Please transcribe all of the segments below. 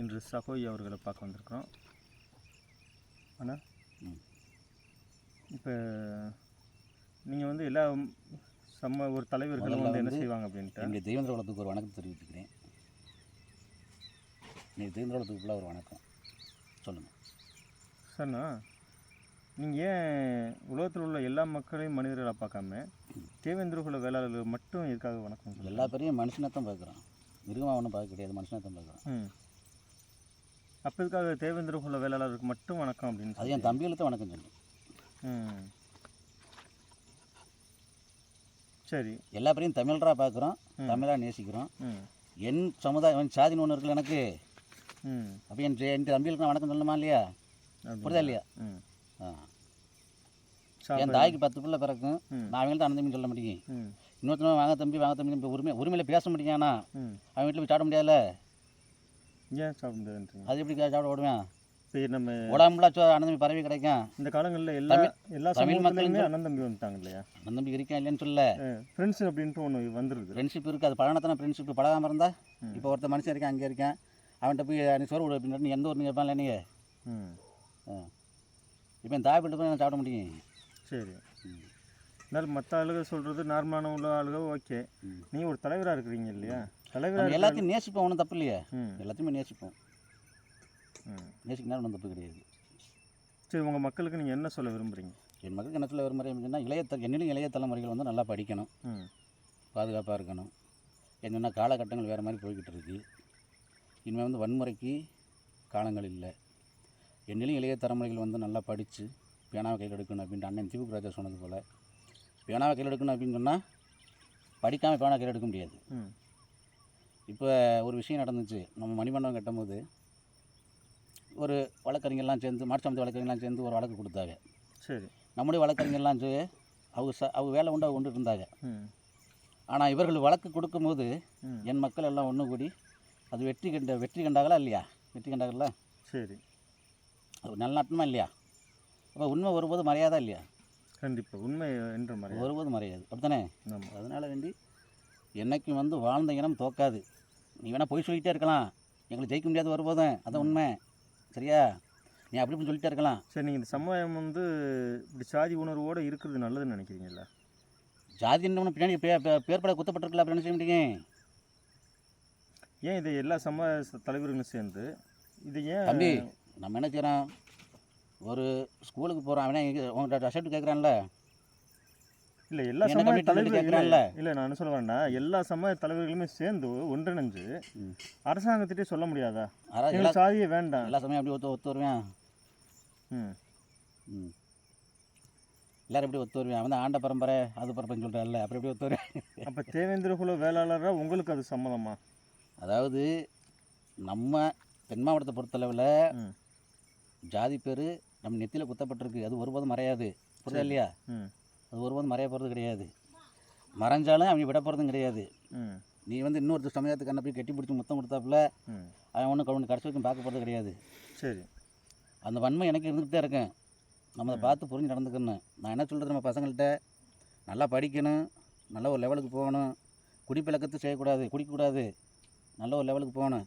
இன்று சகோய் அவர்களை பார்க்க வந்திருக்கிறோம். ம். இப்போ நீங்கள் வந்து எல்லா சம்ம ஒரு தலைவர்கள் முதல்ல வந்து என்ன செய்வாங்க அப்படின்ட்டு? என்னுடைய தெய்வந்திர ஒரு வணக்கம் தெரிவித்துக்கிறேன். இன்னைக்கு தெய்வந்திர ஃபுல்லாக ஒரு வணக்கம். சொல்லுங்கள் சார்ண்ணா நீங்கள் ஏன் உலகத்தில் உள்ள எல்லா மக்களையும் மனிதர்களாக பார்க்காம தேவேந்திரகுல வேளாளர்கள் மட்டும் எதுக்காக வணக்கம்? எல்லா பேரையும் மனுஷனை தான் பார்க்குறோம் மிருகமாக ஒன்றும் பார்க்க கிடையாது மனுஷனை தான் பார்க்குறோம் ம் அப்போ எதுக்காக தேவேந்திரகுல வேளாளருக்கு மட்டும் வணக்கம் அப்படின்னு அது என் தம்பிகளுக்கு வணக்கம் சொல்லணும் ம். சரி. எல்லா பேரையும் தமிழராக பார்க்குறோம். தமிழாக நேசிக்கிறோம். என் சமுதாயம் என் சாதின்னு ஒன்று இருக்குல்ல எனக்கு? அப்போ என் என் தம்பிகளுக்கு நான் வணக்கம் சொல்லணுமா இல்லையா? புரியுதா இல்லையா? ஆ. என் தாய்க்கு பத்து பிள்ளை பிறக்கும். நான் அவங்கள்ட்ட அண்ணன் சொல்ல முடியும். இன்னொருத்தவங்க வாங்க தம்பி வாங்க தம்பி உரிமை உரிமையில் பேச முடியானா அவன் வீட்டில் போய் சாப்பிட முடியாதுல்ல? ஏன் சாப்பிட முடியாதுன்றீங்க அது எப்படி சாப்பிட விடுவேன் சரி நம்ம உடம்புலாம் சோ அண்ணன் தம்பி பரவி கிடைக்கும் இந்த காலங்களில் எல்லா எல்லா தமிழ் சமூகத்துலையுமே மக்கள் அண்ணன் தம்பி வந்துட்டாங்க இல்லையா? அண்ணன் தம்பி இருக்கேன் இல்லைன்னு சொல்ல ஃப்ரெண்ட்ஸ் அப்படின்ட்டு ஒன்று வந்துருது. ஃப்ரெண்ட்ஷிப் இருக்குது அது பழனத்தன ஃப்ரெண்ட்ஷிப் பழகாமல் இருந்தா. இப்போ ஒருத்தர் மனுஷன் இருக்கேன் அங்கே இருக்கேன். அவன்கிட்ட போய் நீ சோறு விடு அப்படின்னு எந்த ஊர் கேட்பான்ல நீங்கள் ம். இப்போ என் தாய் போய் நான் சாப்பிட முடியும் சரி. இருந்தாலும் மற்ற ஆளுக சொல்கிறது நார்மலான உள்ள ஆளுக ஓகே ம். நீ ஒரு தலைவராக இருக்கிறீங்க இல்லையா? நம்ம தலைவராக எல்லாத்தையும் நேசிப்போம் ஒன்றும் தப்பு இல்லையே. எல்லாத்தையுமே நேசிப்போம். ம். நேசிக்கனால ஒன்றும் தப்பு கிடையாது. சரி உங்கள் மக்களுக்கு நீங்கள் என்ன சொல்ல விரும்புகிறீங்க என் மக்களுக்கு என்ன சொல்ல விரும்புகிறேன் அப்படின்னா இளைய த என்னிலும் இளைய தலைமுறைகள் வந்து நல்லா படிக்கணும். பாதுகாப்பாக இருக்கணும். என்னென்னா காலகட்டங்கள் வேறு மாதிரி போய்கிட்டு இருக்கு. இனிமேல் வந்து வன்முறைக்கு காலங்கள் இல்லை. என்னிலும் இளைய தலைமுறைகள் வந்து நல்லா படித்து பேனாவை கையில் எடுக்கணும் அப்படின்ட்டு அண்ணன் தீபக் ராஜா சொன்னது போல் பேனாவை கையில் எடுக்கணும் அப்படின்னு சொன்னால் படிக்காமல் பேனா கையில் எடுக்க முடியாது. இப்போ ஒரு விஷயம் நடந்துச்சு. நம்ம மணிமண்டபம் கட்டும்போது ஒரு வழக்கறிஞர்லாம் சேர்ந்து மாட்டுச்சாமத்து வழக்கறிஞர்லாம் சேர்ந்து ஒரு வழக்கு கொடுத்தாங்க. சரி. நம்முடைய வழக்கறிஞர்லாம் அவங்க ச அவங்க வேலை உண்டு அவங்க கொண்டு இருந்தாங்க ஆனால் இவர்கள் வழக்கு கொடுக்கும்போது ம். என் மக்கள் எல்லாம் ஒன்று கூடி அது வெற்றி கண்ட வெற்றி கண்டாங்களா இல்லையா? வெற்றி கண்டாங்களா சரி. அது நல்ல இல்லையா? அப்போ உண்மை ஒருபோது மறையாதா இல்லையா? கண்டிப்பாக உண்மை என்ற மாதிரி ஒருபோது மறையாது. அப்படித்தானே? அதனால் வேண்டி என்னைக்கும் வந்து வாழ்ந்த இனம் தோக்காது. நீ வேணால் பொய் சொல்லிகிட்டே இருக்கலாம். எங்களுக்கு ஜெயிக்க முடியாது ஒருபோதும். அதான் உண்மை. சரியா? நீ அப்படி இப்படி சொல்லிட்டே இருக்கலாம். சரி நீங்கள் இந்த சமுதாயம் வந்து இப்படி சாதி உணர்வோடு இருக்கிறது நல்லதுன்னு நினைக்கிறீங்களா ஜாதி என்ன பின்னாடி பே பே- பேர் பட குத்தப்பட்டிருக்கல அப்படி செய்ய முடியும்? ஏன் இது எல்லா சமுதாய தலைவர்களும் சேர்ந்து இது ஏன் தம்பி நம்ம என்ன செய்கிறோம் ஒரு ஸ்கூலுக்கு போகிறோம் அவனே உங்கள்கிட்ட அசப்ட் கேட்குறான்ல இல்லை எல்லா கமிட்டி தலைவர்கள் இல்லை நான் என்ன சொல்ல வரேன்னா எல்லா சமுதாய தலைவர்களுமே சேர்ந்து ஒன்றிணைஞ்சு. அரசாங்கத்திட்டே சொல்ல முடியாதா? எங்களுக்கு சாதியே வேண்டாம். எல்லா சமயம் அப்படி ஒத்து ஒத்து வருவேன்? ம். ம். எல்லாரும் எப்படி ஒத்து வருவேன்? அவன் ஆண்ட பரம்பரை அது பரம்பரைன்னு சொல்கிறான்ல அப்புறம் எப்படி ஒத்து வருவேன்? அப்போ தேவேந்திர குல வேளாளராக உங்களுக்கு அது சம்மதமா? அதாவது நம்ம தென் மாவட்டத்தை பொறுத்தளவில் ஜாதி பேர் நம்ம நெத்தியில் குத்தப்பட்டிருக்கு. அது ஒருபோதும் மறையாது. புரியுதா. இல்லையா? ம். அது ஒருபோதும் மறைய போகிறது கிடையாது. மறைஞ்சாலும் அவங்க விட போகிறதும் கிடையாது. நீ வந்து இன்னொரு சமயத்துக்கு அண்ணன் போய் கட்டி பிடிச்சி முத்தம் கொடுத்தாப்புல அவன் ஒன்றும் கவனம் கடைசி வரைக்கும் பார்க்க போகிறது கிடையாது. சரி. அந்த வன்மை எனக்கு இருந்துகிட்டே இருக்கேன் நம்ம அதை பார்த்து புரிஞ்சு நடந்துக்கணும். நான் என்ன சொல்கிறது நம்ம பசங்கள்கிட்ட? நல்லா படிக்கணும். நல்ல ஒரு லெவலுக்கு போகணும். குடிப்பழக்கத்தை செய்யக்கூடாது குடிக்கக்கூடாது. நல்ல ஒரு லெவலுக்கு போகணும்.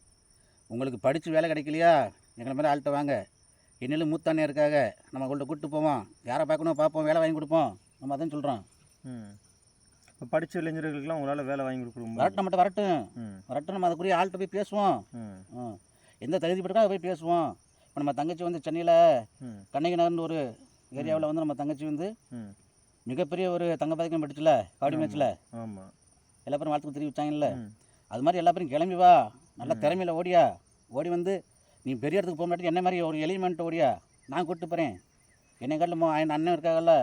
உங்களுக்கு படித்து வேலை கிடைக்கலையா? எங்களை மாதிரி ஆள்கிட்ட வாங்க. என்னிலும் மூத்தானே இருக்காங்க. நம்ம அவங்கள்ட்ட கூப்பிட்டு போவோம். யாரை பார்க்கணும் பார்ப்போம். வேலை வாங்கி கொடுப்போம். நம்ம அதான் சொல்கிறோம் இப்போ படித்த இளைஞர்களுக்கெல்லாம் உங்களால் வேலை வாங்கி கொடுக்க முடியும் வரட்டும் நம்மகிட்ட வரட்டும். வரட்டும் நம்ம அதுக்குரிய ஆள்கிட்ட போய் பேசுவோம். எந்த தகுதி பட்டா போய் பேசுவோம். இப்போ நம்ம தங்கச்சி வந்து சென்னையில் கண்ணகி நகர்னு ஒரு ஏரியாவில் வந்து நம்ம தங்கச்சி வந்து மிகப்பெரிய ஒரு தங்க பதக்கம் படிச்சுல கபடி மேட்ச்சில் ஆமாம் எல்லா பேரும் வாழ்த்துக்கு தெரிவிச்சாங்கல்ல. ம். அது மாதிரி எல்லா பேரும் கிளம்பி வா. நல்ல. திறமையில ஓடியா. ஓடி வந்து நீ பெரிய இடத்துக்கு போக மாட்டேன் என்ன மாதிரி ஒரு எலிமெண்ட் ஓடியா? நான் கூப்பிட்டு போகிறேன் என்னை காட்டில் அண்ணன் இருக்காங்கல்ல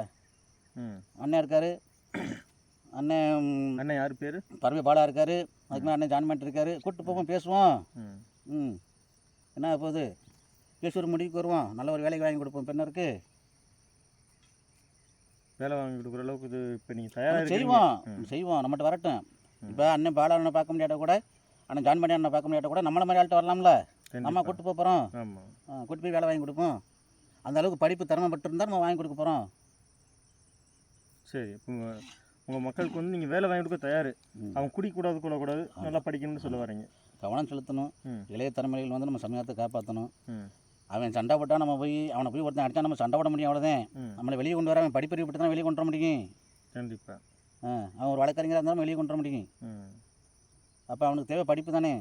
அண்ணன் இருக்காரு. அண்ணன் அண்ணன் யார் பேர்? பரவி பாலா இருக்காரு. அதுக்கு மேலே அண்ணன் ஜான்மேட் இருக்காரு. கூப்பிட்டு போவோம் பேசுவோம். ம். என்ன போகுது பேசி ஒரு முடிவுக்கு வருவோம். நல்ல ஒரு வேலைக்கு வாங்கி கொடுப்போம். பெண்ணருக்கு வேலை வாங்கி கொடுக்குற அளவுக்கு இது இப்போ நீங்கள் தயாராக செய்வோம். செய்வோம். நம்மகிட்ட வரட்டும். இப்போ அண்ணன் பாலா அண்ணனை பார்க்க முடியாட்ட கூட அண்ணன் ஜான் பண்ணி அண்ணனை பார்க்க முடியாட்ட கூட நம்மள மாதிரி ஆள்கிட்ட வரலாம்ல. நம்ம கூட்டு போக போகிறோம் கூட்டு போய் வேலை வாங்கி கொடுப்போம். அந்த அளவுக்கு படிப்பு திறமைப்பட்டு இருந்தால் நம்ம வாங்கி கொடுக்க போகிறோம் சரி இப்போ உங்கள் மக்களுக்கு வந்து நீங்கள் வேலை வாங்கி கொடுக்க தயார். அவன் குடிக்கூடாது கொள்ளக்கூடாது நல்லா படிக்கணும்னு சொல்ல வரீங்க. கவனம் செலுத்தணும். இளைய தலைமுறைகள் வந்து நம்ம சமூகத்தை காப்பாற்றணும் அவன் சண்டை போட்டால் நம்ம போய் அவனை போய் ஒருத்தன் அடித்தா நம்ம சண்டை போட முடியும் அவ்வளோதான் நம்மளை வெளியே கொண்டு வர அவன் படிப்பறிவு பட்டு தான் வெளியே கொண்டு வர முடியும்? கண்டிப்பாக அவன் ஒரு வழக்கறிஞராக இருந்தாலும் வெளியே கொண்டு வர முடியும். அப்போ அவனுக்கு தேவை படிப்பு தானே.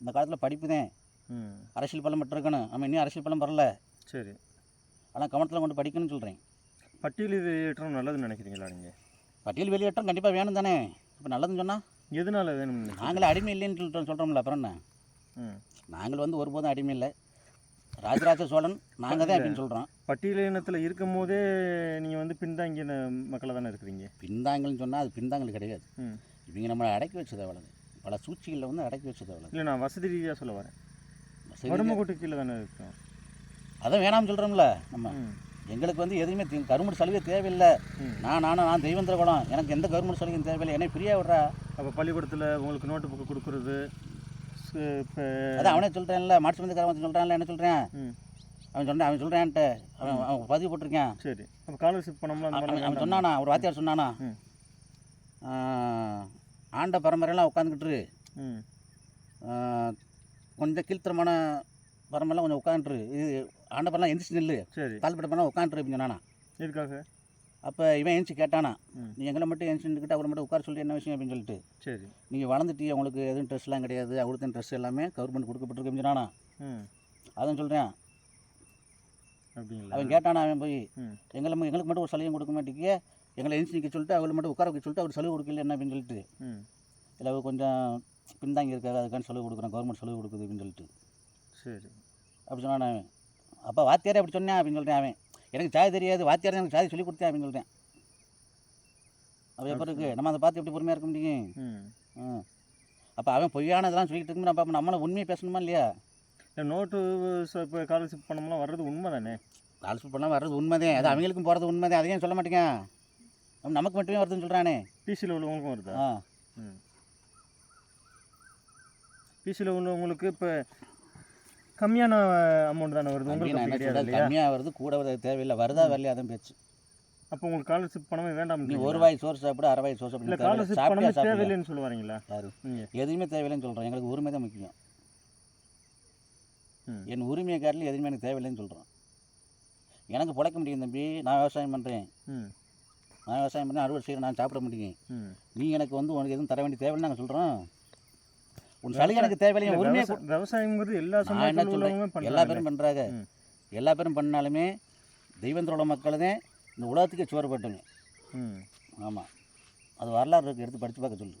இந்த காலத்தில் படிப்பு தான். அரசியல் பலம் பெற்றிருக்கணும். அவன் இன்னும் அரசியல் பலம் வரல சரி. ஆனால் கவனத்தில் கொண்டு படிக்கணும்னு சொல்கிறேன் பட்டியல் இது ஏற்றம் நல்லதுன்னு நினைக்கிறீங்களா நீங்கள் பட்டியல் வெளியேற்றம் கண்டிப்பாக வேணும் தானே. இப்போ நல்லதுன்னு சொன்னால் எதனால நினைக்கிறீங்க? நாங்களே அடிமை இல்லைன்னு சொல்கிறோம்ல அப்புறம் என்ன? ம். நாங்கள் வந்து ஒருபோதும் அடிமை இல்லை. ராஜராஜ சோழன் நாங்கள் தான் அப்படின்னு சொல்கிறோம் பட்டியல் இனத்தில் இருக்கும் போதே நீங்கள் வந்து பின்தாங்கின மக்களாக தானே இருக்கிறீங்க? பின்தாங்கல்னு சொன்னால் அது பின்தாங்கல் கிடையாது. இவங்க நம்மளை அடக்கி வச்சது அவ்வளவு. பல சூழ்ச்சிகளில் வந்து அடக்கி வச்சது அவ்வளவு. இல்லை நான் வசதி ரீதியாக சொல்ல வரேன். வறுமை கோட்டு கீழே தானே இருக்கோம். அதான் வேணாம்னு சொல்கிறோம்ல நம்ம. எங்களுக்கு வந்து எதுவுமே கவர்மெண்ட் சலுகை தேவையில்லை. நான் நானும் நான் தெய்வந்திர குலம் எனக்கு எந்த கவர்மெண்ட் சலுகையும் தேவையில்லை. என்னை ஃப்ரீயாக விட்றா. அப்போ பள்ளிக்கூடத்தில் உங்களுக்கு நோட்டு புக்கு கொடுக்குறது அதான் அவனே சொல்கிறேன்ல மாட்டு சம்பந்தக்காரன் சொல்கிறான்ல என்ன சொல்கிறேன் அவன் சொன்னான் அவன் சொல்கிறேன்ட்டு அவன் அவன் பதிவு போட்டிருக்கேன். சரி. அப்போ ஸ்காலர்ஷிப் அந்த அவன் சொன்னானா? ஒரு வாத்தியார் சொன்னானா? ஆண்ட பரம்பரையெல்லாம் உட்காந்துக்கிட்டு கொஞ்சம் கீழ்த்தரமான பரம்பரெல்லாம் கொஞ்சம் உட்காந்துரு இது ஆண்ட பரம்பரை எந்திரிச்சு நில்லு. சரி. கால்பட்ட பண்ணால் உட்காந்துரு அப்படின்னு சொன்னானா எதுக்காக அப்போ இவன் எந்திச்சு கேட்டானா? நீ எங்களை மட்டும் எந்திச்சு நின்றுக்கிட்டு அவரை மட்டும் உட்கார சொல்லி என்ன விஷயம் அப்படின்னு சொல்லிட்டு. சரி. நீங்கள் வளர்ந்துட்டீங்க உங்களுக்கு எதுவும் ட்ரெஸ்லாம் கிடையாது. அவளுக்கு ட்ரெஸ் எல்லாமே கவர்மெண்ட் கொடுக்கப்பட்டிருக்கு ம். அதான் சொல்கிறேன் அவன் கேட்டானா அவன் போய் எங்களை எங்களுக்கு மட்டும் ஒரு சலுகையும் கொடுக்க மாட்டேங்கிய எங்களை எந்திச்சு நிற்க சொல்லிட்டு அவளை மட்டும் உட்கார வைக்க சொல்லிட்டு அவர் சலுகை கொடுக்கல என்ன அப்படின்னு சொல்லிட்டு. இல்லை அவர் கொஞ்சம் பின்தாங்கி இருக்காது அதுக்கான சலுகை கொடுக்குறேன். கவர்மெண்ட் சலுகை கொடுக்குது அப்படின்னு சொல்லிட்டு. சரி. அப்படி சொன்னான் அவன். அப்போ வாத்தியாரே அப்படி சொன்னேன் அப்படின்னு சொல்கிறேன் அவன். எனக்கு சாதி தெரியாது வாத்தியார் எனக்கு சாதி சொல்லி கொடுத்தேன் அப்படின்னு சொல்கிறேன் அவன் எப்போ இருக்கு? நம்ம அதை பார்த்து எப்படி பொறுமையாக இருக்க முடியும்? ம். அப்போ அவன் பொய்யானதெல்லாம் சொல்லிட்டு இருக்கு நம்ம அப்போ நம்மளை உண்மையை பேசணுமா இல்லையா? நோட்டு இப்போ ஸ்காலர்ஷிப் பணம்லாம் வர்றது உண்மை தானே கால்ஸ் பண்ணலாம் வர்றது உண்மைதான் அது அவங்களுக்கும் போகிறது உண்மைதான் அதையும் சொல்ல மாட்டேங்க? நமக்கு மட்டுமே வருதுன்னு சொல்கிறானே பிசியில் உள்ளவங்களுக்கும் வருதா? ஆ. பிசியில் உள்ளவங்களுக்கு இப்போ கம்மியான அமௌண்ட் தானே வருது? உங்களுக்கு கம்மியாக வருது கூட வருது தேவையில்லை. வருதா வரலையா? அதான் பேச்சு. அப்போ உங்களுக்கு ஸ்காலர்ஷிப் பணமே வேண்டாம் நீ ஒரு வாய் சோறு சாப்பிடு அரை வாய் சோறு சாப்பிடு. ஸ்காலர்ஷிப் பணமே? தேவையில்லைன்னு சொல்ல வரீங்களா யாரு எதுவுமே தேவையில்லைன்னு சொல்கிறேன் எங்களுக்கு உரிமை தான் முக்கியம். என் உரிமையை காட்டில் எதுவுமே எனக்கு தேவையில்லைன்னு சொல்கிறேன் எனக்கு பிழைக்க முடியும் தம்பி. நான் விவசாயம் பண்ணுறேன் நான் விவசாயம் பண்ணி அறுவடை செய்கிறேன் நான் சாப்பிட முடியும் நீ எனக்கு வந்து உனக்கு எதுவும் தர வேண்டிய தேவையில்லை நாங்கள் சொல்கிறோம் உன் சலுகை எனக்கு தேவையில்லை என் உரிமையை விவசாய- விவசாயங்கிறது எல்லா நான் என்ன சொல்கிறேன் எல்லா பேரும் பண்ணுறாங்க. எல்லா பேரும் பண்ணாலுமே தெய்வந்தரோட மக்கள் தான் இந்த உலகத்துக்கே சோறுபட்டுங்க ம். ஆமாம் அது வரலாறு இருக்கு எடுத்து படித்து பார்க்க சொல்லு.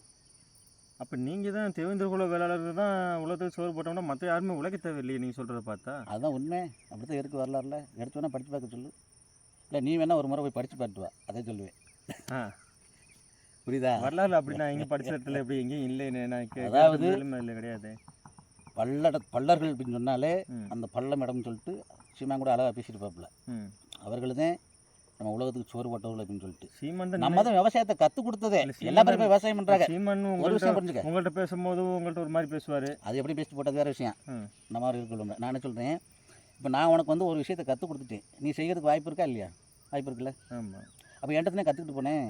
அப்போ நீங்கள் தான் தேவேந்திர குல வேளாளர்கள் தான் உலகத்துக்கு சோறு போட்டோம்னா மற்ற யாருமே உழைக்க தேவையில்லையே நீங்கள் சொல்கிறத பார்த்தா? அதுதான் உண்மை. அப்படி தான் இருக்கு வரலாறுல. எடுத்து வேணால் படித்து பார்க்க சொல்லு. இல்லை நீ வேணால் ஒரு முறை போய் படித்து பார்த்து வா. அதே சொல்லுவேன். ஆ. புரியுதா? வரலாறு அப்படி நான் எங்கேயும் படிச்ச இடத்துல எப்படி எங்கேயும் இல்லைன்னு நான் அதாவது- இல்லை கிடையாது. பல்லட பல்லர்கள் அப்படின்னு சொன்னாலே அந்த பள்ளம் இடம்னு சொல்லிட்டு சீமான் கூட அழகாக பேசியிருப்பாப்புல அவர்கள் தான் நம்ம உலகத்துக்கு சோறு போட்டவர்கள் அப்படின்னு சொல்லிட்டு. சீமான் நம்ம தான் விவசாயத்தை கற்றுக் கொடுத்ததே. எல்லா பேரும் விவசாயம் பண்ணுறாங்க சீமான் ஒரு விஷயம் புரிஞ்சுக்க. உங்கள்கிட்ட பேசும்போது உங்கள்கிட்ட ஒரு மாதிரி பேசுவார். அது எப்படி பேசிட்டு போட்டது வேறு விஷயம். ம். இந்த மாதிரி இருக்கணும் நான் சொல்கிறேன் இப்போ நான் உனக்கு வந்து ஒரு விஷயத்தை கற்றுக் கொடுத்துட்டேன். நீ செய்யறதுக்கு வாய்ப்பு இருக்கா இல்லையா? வாய்ப்பு இருக்குல்ல? ஆமாம் அப்போ என்கிட்ட தானே கற்றுக்கிட்டு போனேன்?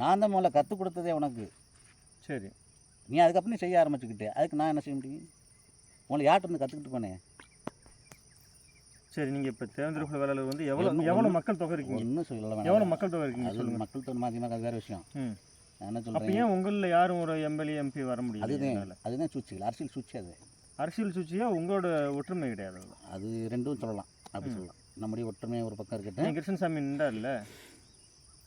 நான் தான் முதல்ல கற்றுக் கொடுத்ததே உனக்கு. சரி. நீ அதுக்கப்புறம் நீ செய்ய ஆரம்பிச்சுக்கிட்டே அதுக்கு நான் என்ன செய்ய முடியும்? உங்களை யார்கிட்ட கற்றுக்கிட்டு போனேன் சரி நீங்கள் இப்போ குல வேளாளர் வந்து எவ்வளோ எவ்வளோ மக்கள் தொகை இருக்கீங்க? ஒன்றும் சொல்லல எவ்வளோ மக்கள் தொகை இருக்கீங்க சொல்லுங்கள் மக்கள் தொகை அதிகமாக அது வேறு விஷயம். நான் என்ன சொல்கிறேன் ஏன் உங்களில் யாரும் ஒரு எம்எல்ஏ எம்பி வர முடியாது அதுதான் அதுதான் சூழ்ச்சிகள் அரசியல் சூழ்ச்சி அது. அரசியல் சூழ்ச்சியா? உங்களோட ஒற்றுமை கிடையாது. அது. ரெண்டும் சொல்லலாம். அப்படி. சொல்லலாம். நம்முடைய ஒற்றுமை ஒரு பக்கம் இருக்கட்டும். கிருஷ்ணசாமி நின்றார்ல?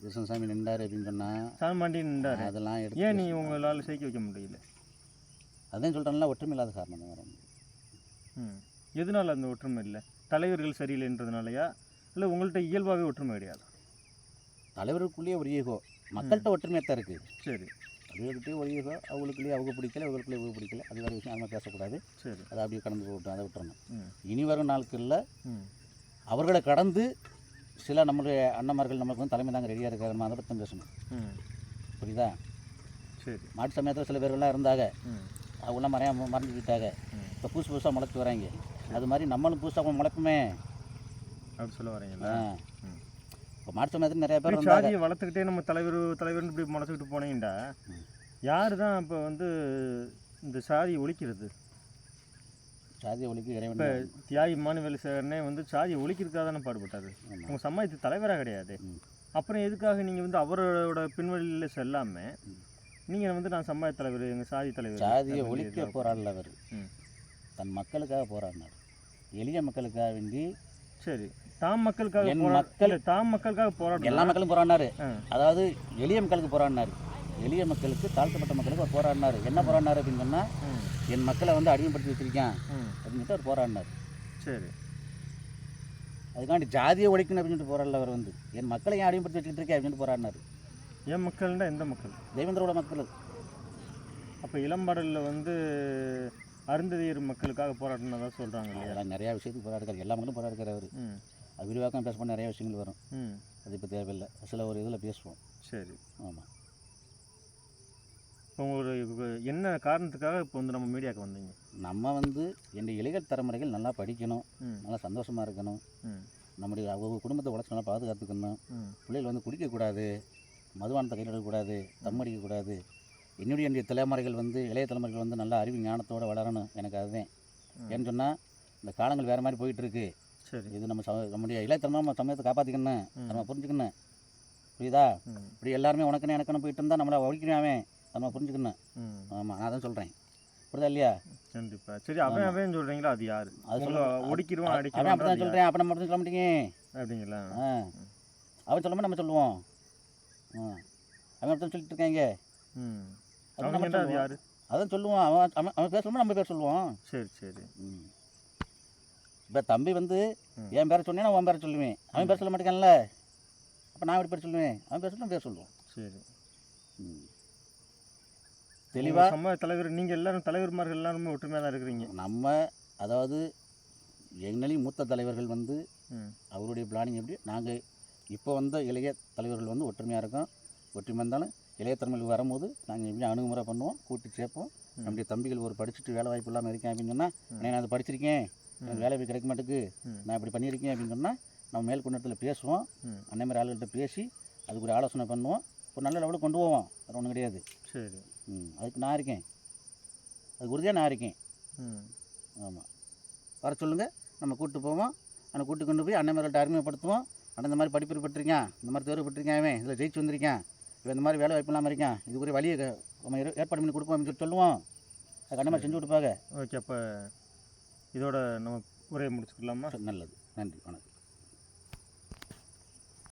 கிருஷ்ணசாமி நின்றார் அப்படின்னு சொன்னால் சாமாண்டி நின்றார். அதெல்லாம் எடுத்து ஏன் நீ உங்களால் ஜெயிக்க வைக்க முடியல? அதான் சொல்கிறேன்ல ஒற்றுமை இல்லாத காரணம் வேற. ம். எதனால அந்த ஒற்றுமை இல்லை? தலைவர்கள் சரியில்லைன்றதுனாலயா? இல்லை உங்கள்கிட்ட இயல்பாகவே ஒற்றுமை கிடையாது? தலைவருக்குள்ளேயே ஒரு ஈகோ. மக்கள்கிட்ட ஒற்றுமையாக தான் இருக்குது சரி. தலைவர்கிட்டயே ஒரு ஈகோ அவங்களுக்குள்ளேயே அவங்க பிடிக்கல இவங்களுக்குள்ளே இவங்க பிடிக்கல. அது வேறு விஷயம் பேசக்கூடாது. சரி. அதை அப்படியே கடந்து போகட்டும் அதை விட்டுறணும். இனி வரும் நாட்களில் அவர்களை கடந்து சில நம்மளுடைய அண்ணன்மார்கள் நமக்கு வந்து தலைமை தாங்க ரெடியாக இருக்கிற மாதிரி பற்றி பேசணும். புரியுதா? சரி. மாட்டு சமயத்தில் சில பேர்லாம் இருந்தாங்க. ம். அவங்களாம் மறையா மறைஞ்சிக்கிட்டாங்க ம். இப்போ புதுசு புதுசாக முளைச்சி வராங்க. அது மாதிரி நம்மளும் புதுசாக முளைப்புமே. அப்படி சொல்ல வரீங்களா. இப்போ மாட்டு சமயத்தில் நிறைய பேர் சாதியை வளர்த்துக்கிட்டே நம்ம தலைவர் தலைவர்னு இப்படி முளைச்சிக்கிட்டு போனீங்கடா. யார் தான் இப்போ வந்து இந்த சாதியை ஒழிக்கிறது? சாதிய ஒழிக்கு இப்போ இறைவன் தியாகி மானுவேல் சேகரனே வந்து சாதியை ஒழிக்கிறதுக்காக தானே பாடுபட்டார்? உங்கள் சமாஜத்து தலைவராக கிடையாது. அப்புறம் எதுக்காக நீங்கள் வந்து அவரோட பின்வழியில் செல்லாமல். நீங்கள் வந்து நான் சமாஜ தலைவர் எங்கள் சாதி தலைவர் சாதியை ஒழிக்க போராடல அவர். தன் மக்களுக்காக போராடினார். எளிய மக்களுக்காக வேண்டி சரி. தாம் மக்களுக்காக மக்கள் தாம் மக்களுக்காக போராடணும் எல்லா மக்களும் போராடினாரு. அதாவது எளிய மக்களுக்கு போராடினார். எளிய மக்களுக்கு தாழ்த்தப்பட்ட மக்களுக்கு அவர் போராடினார். என்ன போராடினார் அப்படின்னு சொன்னால் என் மக்களை வந்து அடிமைப்படுத்தி வச்சிருக்கேன் சொல்லிட்டு அவர் போராடினார். சரி. அதுக்காண்டி ஜாதியை ஒழிக்கணும் அப்படின்னு சொல்லிட்டு போராடல அவர் வந்து. என் மக்களை ஏன் அடிமைப்படுத்தி வச்சுட்டு இருக்கேன் அப்படின்னு சொல்லிட்டு போராடினார். என் மக்கள்னா எந்த மக்கள்? தேவேந்திரோட மக்கள். அப்போ இளம்பாடலில் வந்து அருந்ததியர் மக்களுக்காக போராடினதா சொல்கிறாங்க இல்லையா? நிறையா விஷயத்துக்கு போராடுறாரு. எல்லா மக்களும் போராடுறாரு அவர். அது விரிவாக்கம் பேச நிறைய விஷயங்கள் வரும். அது இப்போ தேவையில்லை. சில ஒரு இதில் பேசுவோம். சரி. ஆமாம். இப்போ உங்களுக்கு என்ன காரணத்துக்காக இப்போ வந்து நம்ம மீடியாவுக்கு வந்தீங்க? நம்ம வந்து என் இளைஞர் தலைமுறைகள் நல்லா படிக்கணும் நல்லா சந்தோஷமாக இருக்கணும். நம்முடைய அவங்க குடும்பத்தை உழைச்சி நல்லா பாதுகாத்துக்கணும். பிள்ளைகள் வந்து குடிக்கக்கூடாது மதுபானத்தை கையில் எடுக்கக்கூடாது தம் அடிக்கக்கூடாது. என்னுடைய என்னுடைய தலைமுறைகள் வந்து இளைய தலைமுறைகள் வந்து நல்லா அறிவு ஞானத்தோடு வளரணும். எனக்கு அதுதான். ஏன்னு சொன்னால் இந்த காலங்கள் வேறு மாதிரி போயிட்டு இருக்கு சரி. இது நம்ம சம நம்முடைய இளைய தலைமுறை நம்ம சமயத்தை காப்பாற்றிக்கணும். நம்ம புரிஞ்சுக்கணும். புரியுதா? இப்படி எல்லாருமே உனக்குன்னு எனக்குன்னு போயிட்டு இருந்தால் நம்மளை ஒழிக்கணும் அவன். நம்ம புரிஞ்சுக்கணும். ஆமாம் நான் தான் சொல்கிறேன் புரியுதா இல்லையா? கண்டிப்பாக சரி அவன் அவன் சொல்கிறீங்களா அது யார்? அது சொல்ல ஒடிக்கிடுவான் அவன் அப்படி தான் அடிக்கிறான் சொல்கிறேன் அப்போ நம்ம மட்டும் சொல்ல மாட்டீங்க. அப்படிங்களா? ஆ. அவன் சொல்லும்போது நம்ம சொல்லுவோம். ஆ. அவன் தான் சொல்லிட்டு இருக்காங்க. ம். அது. யார்? அதான் சொல்லுவான் அவன் அவன் அவன் பேர் சொல்லும்போது நம்ம பேர் சொல்லுவோம். சரி சரி. ம். இப்போ தம்பி வந்து. என் பேரை சொன்னேன் நான் உன் பேரை சொல்லுவேன். அவன் பேர் சொல்ல மாட்டேங்கல்ல அப்போ நான் எப்படி பேர் சொல்லுவேன்? அவன் பேர் சொல்லி பேர் சொல்லுவோம். சரி. ம். தெளிவாக சமாஜ தலைவர் நீங்கள் எல்லாரும் தலைவர்மார்கள் எல்லாருமே ஒற்றுமையாக தான் இருக்கிறீங்க. நம்ம அதாவது எங்களையும் மூத்த தலைவர்கள் வந்து அவருடைய பிளானிங் எப்படி நாங்கள் இப்போ வந்த இளைய தலைவர்கள் வந்து ஒற்றுமையாக இருக்கோம். ஒற்றுமை இருந்தாலும் இளைய தலைமையில் வரும்போது நாங்கள் எப்படி அணுகுமுறை பண்ணுவோம் கூட்டி சேர்ப்போம். நம்முடைய தம்பிகள் ஒரு படிச்சுட்டு வேலை வாய்ப்பு இல்லாமல் இருக்கேன் அப்படின்னு சொன்னால். நான் அது படிச்சிருக்கேன். எனக்கு வேலை கிடைக்க மாட்டேங்குது. நான் இப்படி பண்ணியிருக்கேன் அப்படின்னு சொன்னால் நம்ம மேல்கொண்டத்தில் பேசுவோம். அன்னை மாதிரி ஆளுகிட்ட பேசி அதுக்கு ஒரு ஆலோசனை பண்ணுவோம். ஒரு நல்ல லெவலுக்கு கொண்டு போவோம். வேறு ஒன்றும் கிடையாது. சரி. ம் அதுக்கு நான் இருக்கேன். அதுக்கு உறுதியாக நான் இருக்கேன். ம். ஆமாம் வர சொல்லுங்கள் நம்ம கூப்பிட்டு போவோம். அவனை கூட்டு கொண்டு போய் அண்ணன் மேலே அறிமுகப்படுத்துவோம் அண்ணன் இந்த மாதிரி படிப்பு பெற்றிருக்கான். இந்த மாதிரி தேர்வு பெற்றிருக்கான் அவன் இதில் ஜெயிச்சு வந்திருக்கான். இவன் இந்த மாதிரி வேலை வாய்ப்பு இல்லாமல் இருக்கான். இது ஒரு வழியை நம்ம ஏற்- ஏற்பாடு பண்ணி கொடுப்போம் அப்படின்னு சொல்லி சொல்லுவோம். அது மாதிரி செஞ்சு கொடுப்பாங்க. ஓகே அப்போ இதோட நம்ம உரையை முடிச்சுக்கலாமா? நல்லது. நன்றி. வணக்கம்.